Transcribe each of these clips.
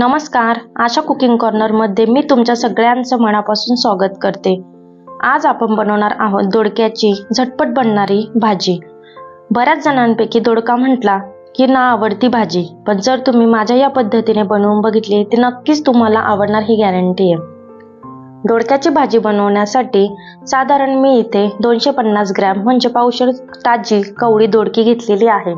नमस्कार. आशा कुकिंग कॉर्नरमध्ये मी तुमच्या सगळ्यांचं मनापासून स्वागत करते. आज आपण बनवणार आहोत दोडक्याची झटपट बनणारी भाजी. बऱ्याच जणांपैकी दोडका म्हटला की ना आवडती भाजी. पण जर तुम्ही माझ्या या पद्धतीने बनवून बघितली तर नक्कीच तुम्हाला आवडणार ही गॅरंटी आहे. दोडक्याची भाजी बनवण्यासाठी साधारण मी इथे दोनशे पन्नास ग्रॅम म्हणजे पावशर ताजी कवळी दोडकी घेतलेली आहे.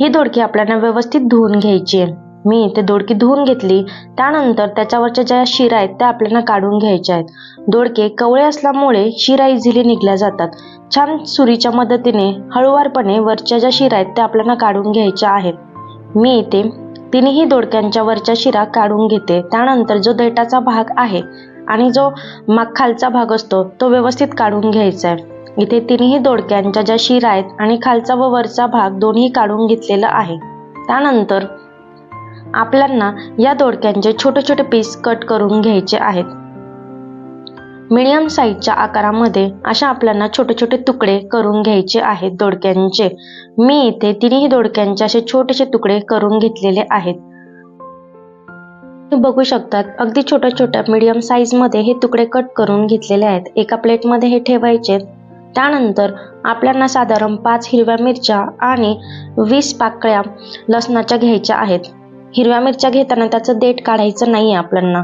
ही दोडकी आपल्याला व्यवस्थित धुवून घ्यायची आहे. मी इथे दोडकी धुवून घेतली. त्यानंतर त्याच्यावरच्या ज्या शिरा आहेत त्या आपल्याला काढून घ्यायच्या आहेत. दोडके कवळे असल्यामुळे शिरा इझिली निघल्या जातात. छान सुरीच्या मदतीने हळूवारपणे वरच्या ज्या शिरा आहेत त्या आपल्याला काढून घ्यायच्या आहेत. मी इथे तिन्ही दोडक्यांच्या वरच्या शिरा काढून घेते. त्यानंतर जो देटाचा भाग आहे आणि जो मग खालचा भाग असतो तो व्यवस्थित काढून घ्यायचा आहे. इथे तिन्ही दोडक्यांच्या ज्या शिरा आहेत आणि खालचा व वरचा भाग दोन्ही काढून घेतलेला आहे. त्यानंतर आपल्यांना या दोडक्यांचे छोटे छोटे पीस कट करून घ्यायचे आहेत. मीडियम साईजच्या आकारामध्ये अशा आपल्यांना छोटे छोटे तुकडे करून घ्यायचे आहेत दोडक्यांचे. मी इथे तिन्ही दोडक्यांचे असे छोटेसे तुकडे करून घेतलेले आहेत. तुम्ही बघू शकतात अगदी छोट्या छोट्या मीडियम साईजमध्ये हे तुकडे कट करून घेतलेले आहेत. एका प्लेटमध्ये हे ठेवायचे. त्यानंतर आपल्याला साधारण पाच हिरव्या मिरच्या आणि वीस पाकळ्या लसणाच्या घ्यायच्या आहेत. हिरव्या मिरच्या घेताना त्याचं देठ काढायचं नाही आहे आपल्याला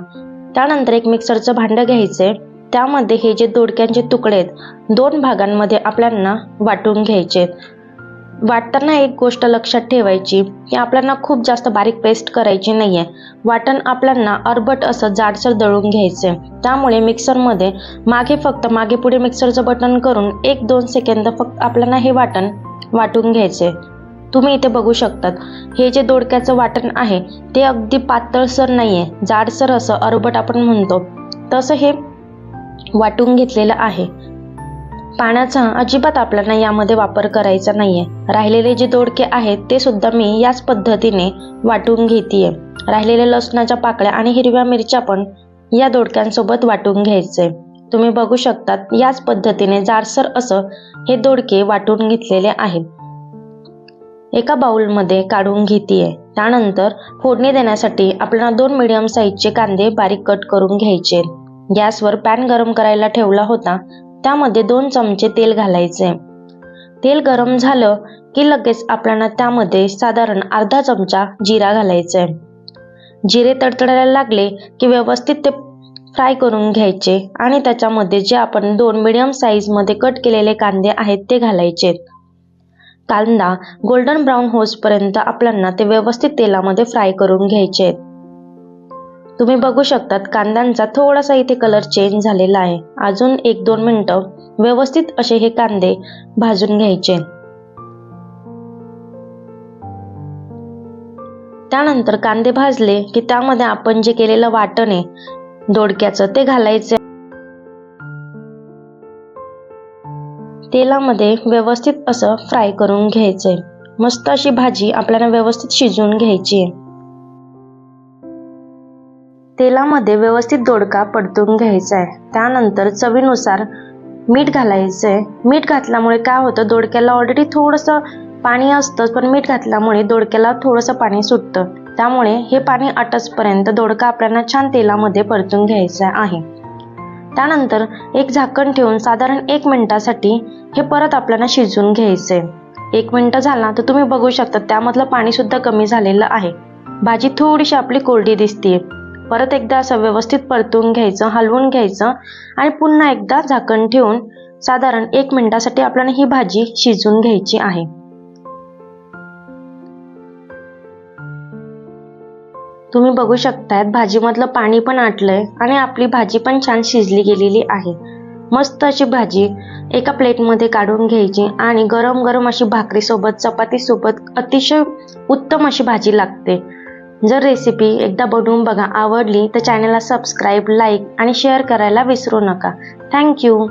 त्यानंतर एक मिक्सरचं भांडं घ्यायचं त्यामध्ये हे जे दोडक्यांचे तुकडे आहेत दोन भागांमध्ये आपल्याला वाटून घ्यायचे वाटताना एक गोष्ट लक्षात ठेवायची की आपल्याला खूप जास्त बारीक पेस्ट करायची नाही आहे वाटण आपल्याला अर्बट असं जाडसर दळून घ्यायचे त्यामुळे मिक्सरमध्ये मागे फक्त मागे पुढे मिक्सरचं बटन करून एक दोन सेकंद फक्त आपल्याला हे वाटण वाटून घ्यायचे तुम्ही इथे बघू शकतात. हे जे दोडक्याचं वाटण आहे ते अगदी पातळसर नाही आहे जाडसर असं अर्बट आपण म्हणतो. तसं हे वाटून घेतलेलं आहे. पाण्याचा अजिबात आपल्याला यामध्ये वापर करायचा नाही आहे राहिलेले जे दोडके आहेत ते सुद्धा मी याच पद्धतीने वाटून घेते राहिलेल्या लसणाच्या पाकळ्या आणि हिरव्या मिरच्या पण या दोडक्यांसोबत वाटून घ्यायचे. तुम्ही बघू शकतात याच पद्धतीने जाडसर असं हे दोडके वाटून घेतलेले आहेत. एका बाउलमध्ये काढून घेते त्यानंतर फोडणी देण्यासाठी आपल्याला दोन मिडियम साईजचे कांदे बारीक कट करून घ्यायचे. गॅसवर पॅन गरम करायला ठेवला होता. त्यामध्ये दोन चमचे तेल घालायचे. तेल गरम झालं की लगेच आपल्याला त्यामध्ये साधारण अर्धा चमचा जिरा घालायचे. जिरे तडतडायला लागले की व्यवस्थित ते फ्राय करून घ्यायचे आणि त्याच्यामध्ये जे आपण दोन मिडियम साईजमध्ये कट केलेले कांदे आहेत ते घालायचे. कांदा गोल्डन ब्राऊन होसपर्यंत आपल्याला ते व्यवस्थित तेलामध्ये फ्राय करून घ्यायचे. आहेत तुम्ही बघू शकतात कांद्यांचा थोडासा इथे कलर चेंज झालेला आहे. अजून एक दोन मिनिटं व्यवस्थित असे हे कांदे भाजून घ्यायचे. त्यानंतर कांदे भाजले की त्यामध्ये आपण जे केलेलं वाटण आहे दोडक्याचं ते घालायचे. तेलामध्ये व्यवस्थित असं फ्राय करून घ्यायचंय. मस्त अशी भाजी आपल्याला व्यवस्थित शिजवून घ्यायची आहे. तेलामध्ये व्यवस्थित दोडका परतून घ्यायचा आहे त्यानंतर चवीनुसार मीठ घालायचं आहे मीठ घातल्यामुळे काय होतं दोडक्याला ऑलरेडी थोडंसं पाणी असतं पण मीठ घातल्यामुळे दोडक्याला थोडंसं पाणी सुटतं. त्यामुळे हे पाणी आटसपर्यंत दोडका आपल्याला छान तेलामध्ये परतून घ्यायचा आहे. त्यानंतर एक झाकण ठेवून साधारण एक मिनिटासाठी हे परत आपल्याला शिजवून घ्यायचे. एक मिनिट झाला तर तुम्ही बघू शकता त्यामधलं पाणी सुद्धा कमी झालेलं आहे. भाजी थोडीशी आपली कोरडी दिसते. परत एकदा असं व्यवस्थित परतून घ्यायचं हलवून घ्यायचं आणि पुन्हा एकदा झाकण ठेवून साधारण एक मिनिटासाठी आपल्याला ही भाजी शिजवून घ्यायची आहे. तुम्ही बघू शकतायत भाजीमधलं पाणी पण आटलंय आणि आपली भाजी पण छान शिजली गेलेली आहे. मस्त अशी भाजी एका प्लेटमध्ये काढून घ्यायची आणि गरम गरम अशी भाकरीसोबत चपातीसोबत अतिशय उत्तम अशी भाजी लागते. जर रेसिपी एकदा बनवून बघा आवडली तर चॅनलला सबस्क्राईब लाईक आणि शेअर करायला विसरू नका. थँक्यू